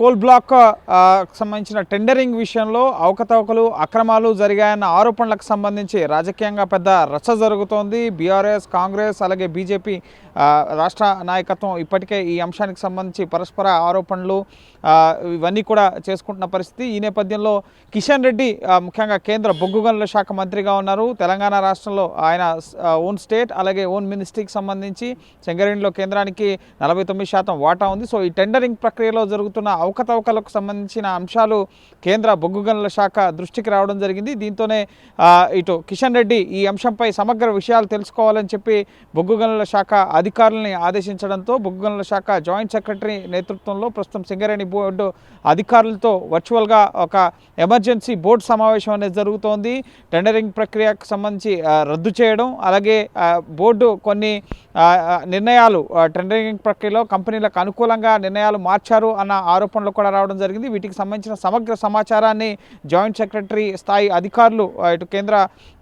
Coal block సంబంధించిన tendering విషయంలో అవకతవకలు అక్రమాలు జరిగాయన్న ఆరోపణలకు సంబంధించి రాజకీయంగా పెద్ద రచ్చ జరుగుతోంది. బీఆర్ఎస్ కాంగ్రెస్ అలాగే బీజేపీ రాష్ట్ర నాయకత్వం ఇప్పటికే ఈ అంశానికి సంబంధించి పరస్పర ఆరోపణలు ఇవన్నీ కూడా చేసుకుంటున్న పరిస్థితి. ఈ నేపథ్యంలో కిషన్ రెడ్డి ముఖ్యంగా కేంద్ర బొగ్గు గనుల శాఖ మంత్రిగా ఉన్నారు. తెలంగాణ రాష్ట్రంలో ఆయన ఓన్ స్టేట్ అలాగే ఓన్ మినిస్ట్రీకి సంబంధించి చెంగరేణిలో కేంద్రానికి నలభై తొమ్మిది శాతం వాటా ఉంది. సో ఈ టెండరింగ్ ప్రక్రియలో జరుగుతున్న అవకతవకలకు సంబంధించిన అంశాలు కేంద్ర బొగ్గు గనుల శాఖ దృష్టికి రావడం జరిగింది. దీంతోనే ఇటు కిషన్ రెడ్డి ఈ అంశంపై సమగ్ర విషయాలు తెలుసుకోవాలని చెప్పి బొగ్గు గనుల శాఖ అధికారులని ఆదేశించడంతో బొగ్గు గనుల శాఖ జాయింట్ సెక్రటరీ నేతృత్వంలో ప్రస్తుతం సింగరేణి బోర్డు అధికారులతో వర్చువల్గా ఒక ఎమర్జెన్సీ బోర్డు సమావేశం అనేది జరుగుతోంది. టెండరింగ్ ప్రక్రియకు సంబంధించి రద్దు చేయడం అలాగే బోర్డు కొన్ని నిర్ణయాలు టెండరింగ్ ప్రక్రియలో కంపెనీలకు అనుకూలంగా నిర్ణయాలు మార్చారు అన్న ఆరోపణలు కూడా రావడం జరిగింది. వీటికి సంబంధించిన సమగ్ర సమాచారాన్ని జాయింట్ సెక్రటరీ స్థాయి అధికారులు ఇటు కేంద్ర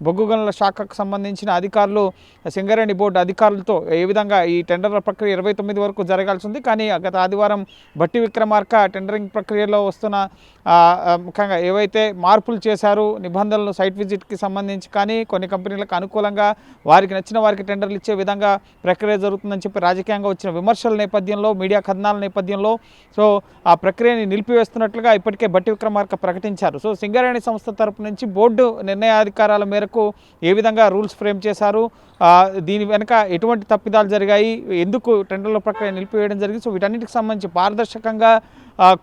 బొగ్గు గనుల శాఖకు సంబంధించిన అధికారులు సింగరేణి బోర్డు అధికారులతో ఏ విధంగా ఈ టెండర్ల ప్రక్రియ ఇరవై తొమ్మిది వరకు జరగాల్సి ఉంది. కానీ గత ఆదివారం భట్టి విక్రమార్క టెండరింగ్ ప్రక్రియలో వస్తున్న ముఖ్యంగా ఏవైతే మార్పులు చేశారు నిబంధనలు సైట్ విజిట్కి సంబంధించి కానీ కొన్ని కంపెనీలకు అనుకూలంగా వారికి నచ్చిన వారికి టెండర్లు ఇచ్చే విధంగా ప్రక్రియ జరుగుతుందని చెప్పి రాజకీయంగా వచ్చిన విమర్శల నేపథ్యంలో మీడియా కథనాల నేపథ్యంలో సో ఆ ప్రక్రియని నిలిపివేస్తున్నట్లుగా ఇప్పటికే బట్టి విక్రమార్క ప్రకటించారు. సో సింగరేణి సంస్థ తరపు నుంచి బోర్డు నిర్ణయాధికారాల మేరకు ఏ విధంగా రూల్స్ ఫ్రేమ్ చేశారు? దీని వెనుక ఎటువంటి తప్పిదాలు జరిగాయి? ఎందుకు టెండర్ల ప్రక్రియ నిలిపివేయడం జరిగింది? సో వీటన్నిటికి సంబంధించి పారదర్శకంగా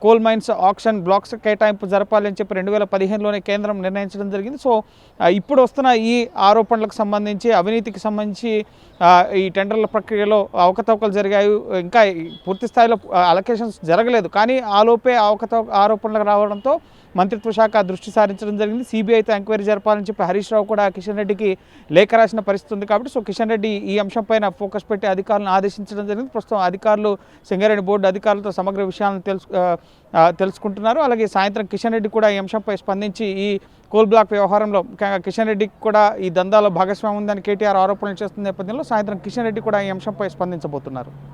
కోల్ మైన్స్ ఆక్షన్ బ్లాక్స్ కేటాయింపు జరపాలని చెప్పి రెండు వేల పదిహేనులోనే కేంద్రం నిర్ణయించడం జరిగింది. సో ఇప్పుడు వస్తున్న ఈ ఆరోపణలకు సంబంధించి అవినీతికి సంబంధించి ఈ టెండర్ల ప్రక్రియలో అవకతవకలు జరిగాయి. ఇంకా పూర్తి స్థాయిలో అలొకేషన్స్ జరగలేదు. కానీ ఆలోపే అవకతవ ఆరోపణలకు రావడంతో మంత్రిత్వ శాఖ దృష్టి సారించడం జరిగింది. సిబిఐతో ఎంక్వైరీ జరపాలని చెప్పి హరీష్ రావు కూడా కిషన్ రెడ్డికి లేఖ రాసిన పరిస్థితి ఉంది కాబట్టి సో కిషన్ రెడ్డి ఈ అంశంపైన ఫోకస్ పెట్టి అధికారులను ఆదేశించడం జరిగింది. ప్రస్తుతం అధికారులు సింగారెడ్డి బోర్డు అధికారులతో సమగ్ర విషయాలను తెలుసు తెలుసుకుంటున్నారు. అలాగే సాయంత్రం కిషన్ రెడ్డి కూడా ఈ అంశంపై స్పందించి ఈ కోల్ బ్లాక్ వ్యవహారంలో ముఖ్యంగా కిషన్ రెడ్డికి కూడా ఈ దందాలో భాగస్వామ్యం ఉందని కేటీఆర్ ఆరోపణలు చేస్తున్న నేపథ్యంలో సాయంత్రం కిషన్ రెడ్డి కూడా ఈ అంశంపై స్పందించబోతున్నారు.